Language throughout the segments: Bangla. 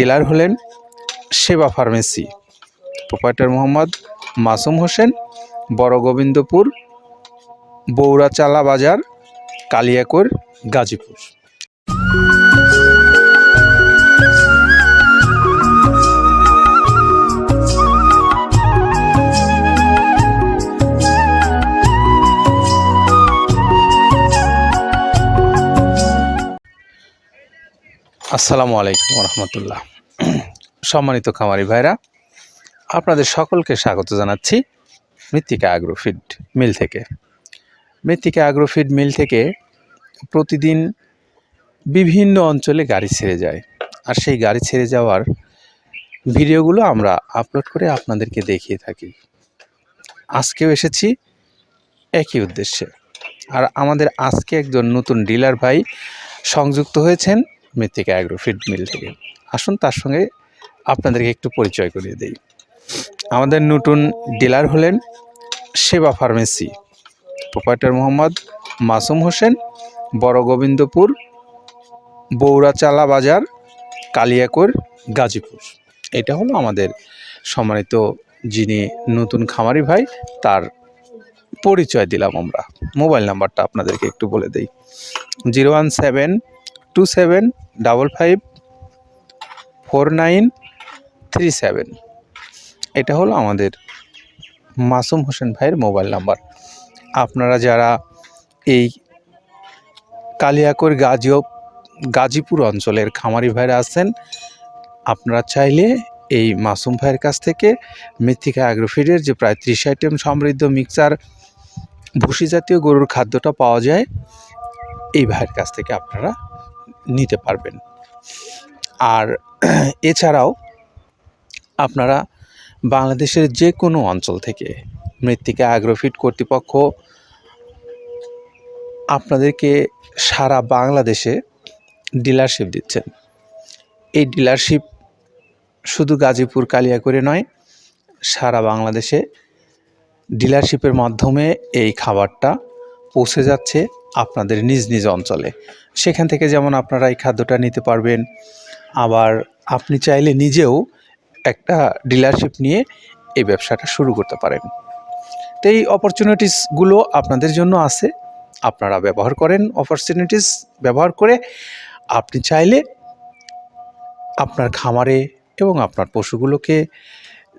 ডিলার হলেন সেবা ফার্মেসি। প্রোপাইটার মোহাম্মদ মাসুম হোসেন বড় গোবিন্দপুর বৌরাচালা বাজার কালিয়াকোর গাজীপুর। আসসালামু আলাইকুম রহমতুল্লাহ সম্মানিত খামারি ভাইরা, আপনাদের সকলকে স্বাগত জানাচ্ছি মৃত্তিকা অ্যাগ্রোফিড মিল থেকে। মৃত্তিকা অ্যাগ্রোফিড মিল থেকে প্রতিদিন বিভিন্ন অঞ্চলে গাড়ি ছেড়ে যায়। আর সেই গাড়ি ছেড়ে যাওয়ার ভিডিওগুলো আমরা আপলোড করে আপনাদেরকে দেখিয়ে থাকি। আজকেও এসেছি একই উদ্দেশ্যে। আর আমাদের আজকে একজন নতুন ডিলার ভাই সংযুক্ত হয়েছেন মৃত্তিকা অ্যাগ্রোফিড মিল থেকে। আসুন তার সঙ্গে আপনাদেরকে একটু পরিচয় করিয়ে দেই। আমাদের নতুন ডিলার হলেন সেবা ফার্মেসি প্রোপাইটার মোহাম্মদ মাসুম হোসেন, বড় গোবিন্দপুর, বৌরাচালা বাজার, কালিয়াকৈর, গাজীপুর। এটা হলো আমাদের সম্মানিত যিনি নতুন খামারি ভাই, তার পরিচয় দিলাম আমরা। মোবাইল নাম্বারটা আপনাদেরকে একটু বলে দেই। Zero one seven two seven double five, four nine, three seven. এটা হলো আমাদের মাসুম হোসেন ভাইয়ের মোবাইল নাম্বার। আপনারা যারা এই কালিয়াকৈর গাজীয় গাজীপুর অঞ্চলের খামারি ভাইরা আছেন, আপনারা চাইলে এই মাসুম ভাইয়ের কাছ থেকে মৃত্তিকা অ্যাগ্রোফিডের যে প্রায় ত্রিশ আইটেম সমৃদ্ধ মিক্সার, ভুসি জাতীয় গরুর খাদ্যটা পাওয়া যায়, এই ভাইয়ের কাছ থেকে আপনারা নিতে পারবেন। আর এছাড়াও আপনারা বাংলাদেশের যে কোনো অঞ্চল থেকে মৃত্তিকা অ্যাগ্রোফিট কর্তৃপক্ষ আপনাদেরকে সারা বাংলাদেশে ডিলারশিপ দিচ্ছেন। এই ডিলারশিপ শুধু গাজীপুর, কালিয়াকৈরে নয়, সারা বাংলাদেশে ডিলারশিপের মাধ্যমে এই খাবারটা পৌঁছে যাচ্ছে। আপনাদের নিজ নিজ অঞ্চলে। সেখান থেকে যেমন আপনারা এই খাদ্যটা নিতে পারবেন, আবার আপনি চাইলে নিজেও একটা ডিলারশিপ নিয়ে এই ব্যবসাটা শুরু করতে পারেন। তো এই অপরচুনিটিসগুলো আপনাদের জন্য আছে, আপনারা ব্যবহার করেন অপরচুনিটিস ব্যবহার করে আপনি চাইলে আপনার খামারে এবং আপনার পশুগুলোকে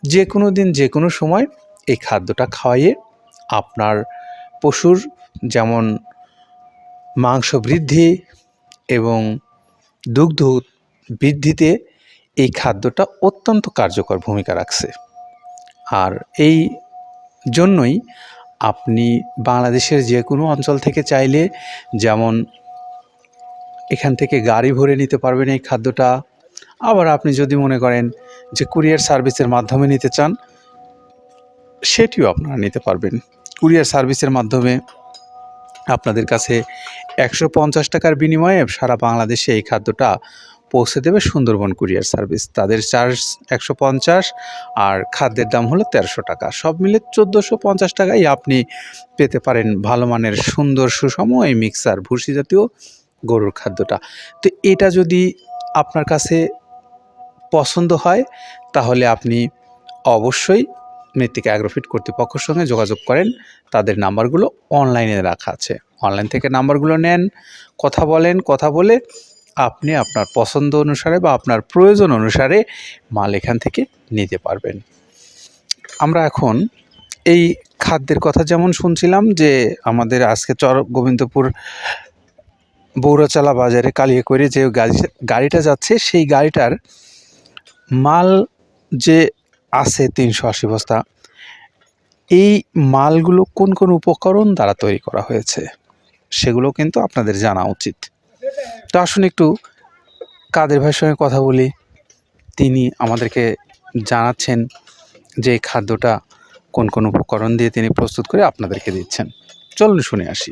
যে কোনো দিন যে কোনো সময় এই খাদ্যটা খাওয়াইয়ে আপনার পশুর যেমন মাংস বৃদ্ধি এবং দুগ্ধ বৃদ্ধিতে এই খাদ্যটা অত্যন্ত কার্যকর ভূমিকা রাখছে। আর এই জন্যই আপনি বাংলাদেশের যে কোনো অঞ্চল থেকে চাইলে যেমন এখান থেকে গাড়ি ভরে নিতে পারবেন এই খাদ্যটা। আবার আপনি যদি মনে করেন যে কুরিয়ার সার্ভিসের মাধ্যমে নিতে চান, সেটিও আপনারা নিতে পারবেন। কুরিয়ার সার্ভিসের মাধ্যমে আপনাদের কাছে একশো পঞ্চাশ টাকার বিনিময়ে সারা বাংলাদেশে এই খাদ্যটা পৌঁছে দেবে সুন্দরবন কুরিয়ার সার্ভিস। তাদের চার্জ একশো পঞ্চাশ আর খাদ্যের দাম হলো তেরোশো টাকা। সব মিলে চোদ্দোশো পঞ্চাশ টাকাই আপনি পেতে পারেন ভালো মানের সুন্দর সুষম এই মিক্সার ভুসি জাতীয় গরুর খাদ্যটা। তো এটা যদি আপনার কাছে পছন্দ হয়, তাহলে আপনি অবশ্যই মৃত্তিকা অ্যাগ্রোফিট কর্তৃপক্ষের সঙ্গে যোগাযোগ করেন। তাদের নাম্বারগুলো অনলাইনে রাখা আছে। অনলাইন থেকে নাম্বারগুলো নেন, কথা বলেন, কথা বলে আপনি আপনার পছন্দ অনুসারে বা আপনার প্রয়োজন অনুসারে মাল এখান থেকে নিতে পারবেন। আমরা এখন এই খাদ্যের কথা যেমন শুনছিলাম যে আমাদের আজকে চর গোবিন্দপুর বৌরাচালা বাজারে কালিয়ে করে যে গাড়ি, গাড়িটা যাচ্ছে, সেই গাড়িটার মাল যে আছে তিনশো আশি বস্তা। এই মালগুলো কোন কোন উপকরণ দ্বারা তৈরি করা হয়েছে, সেগুলো কিন্তু আপনাদের জানা উচিত। তো আসুন একটু কাদের ভাইয়ের সঙ্গে কথা বলি। তিনি আমাদেরকে জানাচ্ছেন যে খাদ্যটা কোন কোন উপকরণ দিয়ে তিনি প্রস্তুত করে আপনাদেরকে দিচ্ছেন। চলুন শুনে আসি।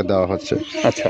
দেওয়া হচ্ছে। আচ্ছা।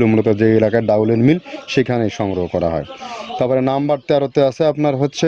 মূলত যে এলাকায় ডাউলের মিল সেখানে সংগ্রহ করা হয়। তারপরে নাম্বার তেরোতে আছে আপনার হচ্ছে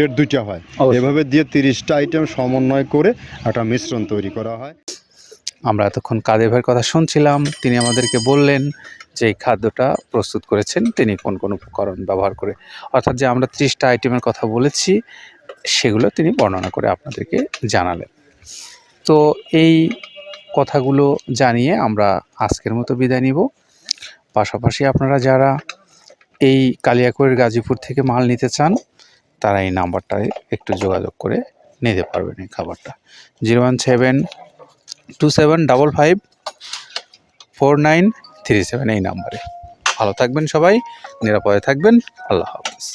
গ্রেড দুইটা হয়। এভাবে দিয়ে তিরিশটা আইটেম সমন্বয় করে একটা মিশ্রণ তৈরি করা হয়। আমরা এতক্ষণ কাদের ভাইয়ের কথা শুনছিলাম তিনি আমাদেরকে বললেন যে এই খাদ্যটা প্রস্তুত করেছেন তিনি কোন কোন উপকরণ ব্যবহার করে। অর্থাৎ যে আমরা ত্রিশটা আইটেমের কথা বলেছি সেগুলো তিনি বর্ণনা করে আপনাদেরকে জানালেন। তো এই কথাগুলো জানিয়ে আমরা আজকের মতো বিদায় নিব। পাশাপাশি আপনারা যারা এই কালিয়াকৈর গাজীপুর থেকে মাল নিতে চান তারা এই নাম্বারটায় একটু যোগাযোগ করে নিতে পারবেন এই খাবারটা। Zero one seven two seven double five four nine three seven এই নাম্বারে। ভালো থাকবেন সবাই, নিরাপদে থাকবেন। আল্লাহ হাফিজ।